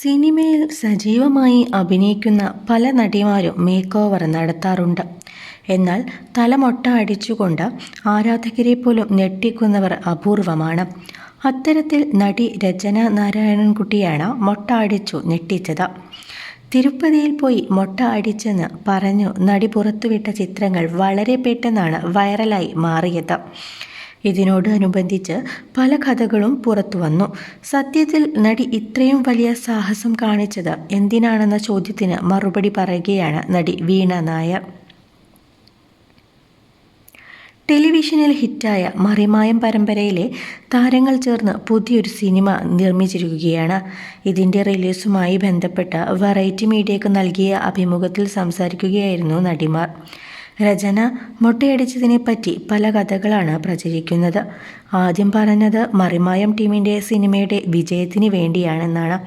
സിനിമയിൽ സജീവമായി അഭിനയിക്കുന്ന പല നടിമാരും മേക്ക് ഓവർ നടത്താറുണ്ട്. എന്നാൽ തലമൊട്ട അടിച്ചുകൊണ്ട് ആരാധകരെ പോലും ഞെട്ടിക്കുന്നവർ അപൂർവമാണ്. അത്തരത്തിൽ നടി രചന നാരായണൻകുട്ടിയാണ് മൊട്ട അടിച്ചു ഞെട്ടിച്ചത്. തിരുപ്പതിയിൽ പോയി മൊട്ട അടിച്ചെന്ന് പറഞ്ഞു നടി പുറത്തുവിട്ട ചിത്രങ്ങൾ വളരെ പെട്ടെന്നാണ് വൈറലായി മാറിയത്. ഇതിനോട് അനുബന്ധിച്ച് പല കഥകളും പുറത്തു വന്നു. സത്യത്തിൽ നടി ഇത്രയും വലിയ സാഹസം കാണിച്ചത് എന്തിനാണെന്ന ചോദ്യത്തിന് മറുപടി പറയുകയാണ് നടി വീണ നായർ. ടെലിവിഷനിൽ ഹിറ്റായ മറിമായം പരമ്പരയിലെ താരങ്ങൾ ചേർന്ന് പുതിയൊരു സിനിമ നിർമ്മിച്ചിരിക്കുകയാണ്. ഇതിന്റെ റിലീസുമായി ബന്ധപ്പെട്ട വെറൈറ്റി മീഡിയയ്ക്ക് നൽകിയ അഭിമുഖത്തിൽ സംസാരിക്കുകയായിരുന്നു നടിമാർ. രചന പറ്റി പല കഥകളാണ് പ്രചരിക്കുന്നത്. ആദ്യം പറഞ്ഞത് മറിമായം ടീമിന്റെ സിനിമയുടെ വിജയത്തിന് വേണ്ടിയാണെന്നാണ്.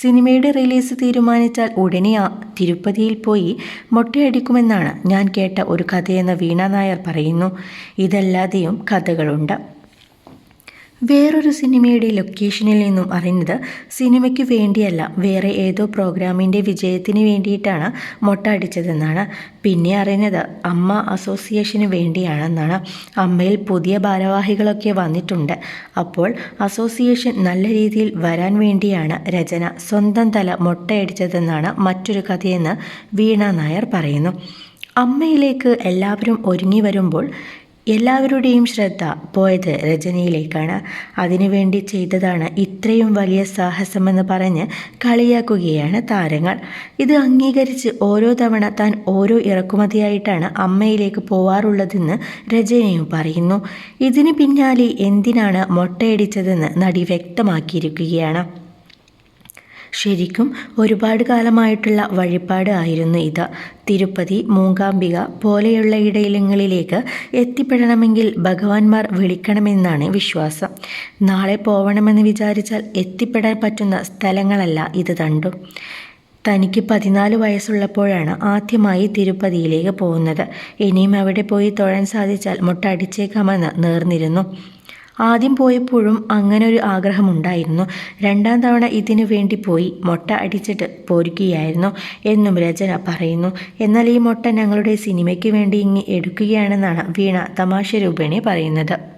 സിനിമയുടെ റിലീസ് തീരുമാനിച്ചാൽ ഉടനെ തിരുപ്പതിയിൽ പോയി മൊട്ടയടിക്കുമെന്നാണ് ഞാൻ കേട്ട ഒരു കഥയെന്ന് വീണ നായർ പറയുന്നു. ഇതല്ലാതെയും കഥകളുണ്ട്. വേറൊരു സിനിമയുടെ ലൊക്കേഷനിൽ നിന്നും അറിഞ്ഞത് സിനിമയ്ക്ക് വേണ്ടിയല്ല വേറെ ഏതോ പ്രോഗ്രാമിന്റെ വിജയത്തിന് വേണ്ടിയിട്ടാണ് മൊട്ട അടിച്ചതെന്നാണ്. പിന്നെ അറിഞ്ഞത് അമ്മ അസോസിയേഷന് വേണ്ടിയാണെന്നാണ്. അമ്മയിൽ പുതിയ ഭാരവാഹികളൊക്കെ വന്നിട്ടുണ്ട്. അപ്പോൾ അസോസിയേഷൻ നല്ല രീതിയിൽ വരാൻ വേണ്ടിയാണ് രചന സ്വന്തം തല മൊട്ടയടിച്ചതെന്നാണ് മറ്റൊരു കഥയെന്ന് വീണ നായർ പറയുന്നു. അമ്മയിലേക്ക് എല്ലാവരും ഒരുങ്ങി വരുമ്പോൾ എല്ലാവരുടെയും ശ്രദ്ധ പോയത് രജനിയിലേക്കാണ് അതിനുവേണ്ടി ചെയ്തതാണ് ഇത്രയും വലിയ സാഹസമെന്ന് പറഞ്ഞ് കളിയാക്കുകയാണ് താരങ്ങൾ. ഇത് അംഗീകരിച്ച് ഓരോ തവണ താൻ ഓരോ ഇറക്കുമതിയായിട്ടാണ് അമ്മയിലേക്ക് പോവാറുള്ളതെന്ന് രജനിയും പറയുന്നു. ഇതിന് പിന്നാലെ എന്തിനാണ് മൊട്ടയടിച്ചതെന്ന് നടി വ്യക്തമാക്കിയിരിക്കുകയാണ്. ശരിക്കും ഒരുപാട് കാലമായിട്ടുള്ള വഴിപാട് ആയിരുന്നു ഇത്. തിരുപ്പതി മൂകാംബിക പോലെയുള്ള ഇടയിലങ്ങളിലേക്ക് എത്തിപ്പെടണമെങ്കിൽ ഭഗവാൻമാർ വിളിക്കണമെന്നാണ് വിശ്വാസം. നാളെ പോവണമെന്ന് വിചാരിച്ചാൽ എത്തിപ്പെടാൻ പറ്റുന്ന സ്ഥലങ്ങളല്ല ഇത് തണ്ടും. തനിക്ക് പതിനാല് വയസ്സുള്ളപ്പോഴാണ് ആദ്യമായി തിരുപ്പതിയിലേക്ക് പോകുന്നത്. ഇനിയും അവിടെ പോയി തൊഴാൻ സാധിച്ചാൽ മുട്ട അടിച്ചേക്കാമെന്ന് നേർന്നിരുന്നു. ആദ്യം പോയപ്പോഴും അങ്ങനെ ഒരു ആഗ്രഹമുണ്ടായിരുന്നു. രണ്ടാം തവണ ഇതിനു വേണ്ടി പോയി മൊട്ട അടിച്ചിട്ട് പോരുകയായിരുന്നു എന്നും രചന പറയുന്നു. എന്നാൽ ഈ മൊട്ട ഞങ്ങളുടെ സിനിമയ്ക്ക് വേണ്ടി ഇങ്ങി എടുക്കുകയാണെന്നാണ് വീണ തമാശ രൂപേണി പറയുന്നത്.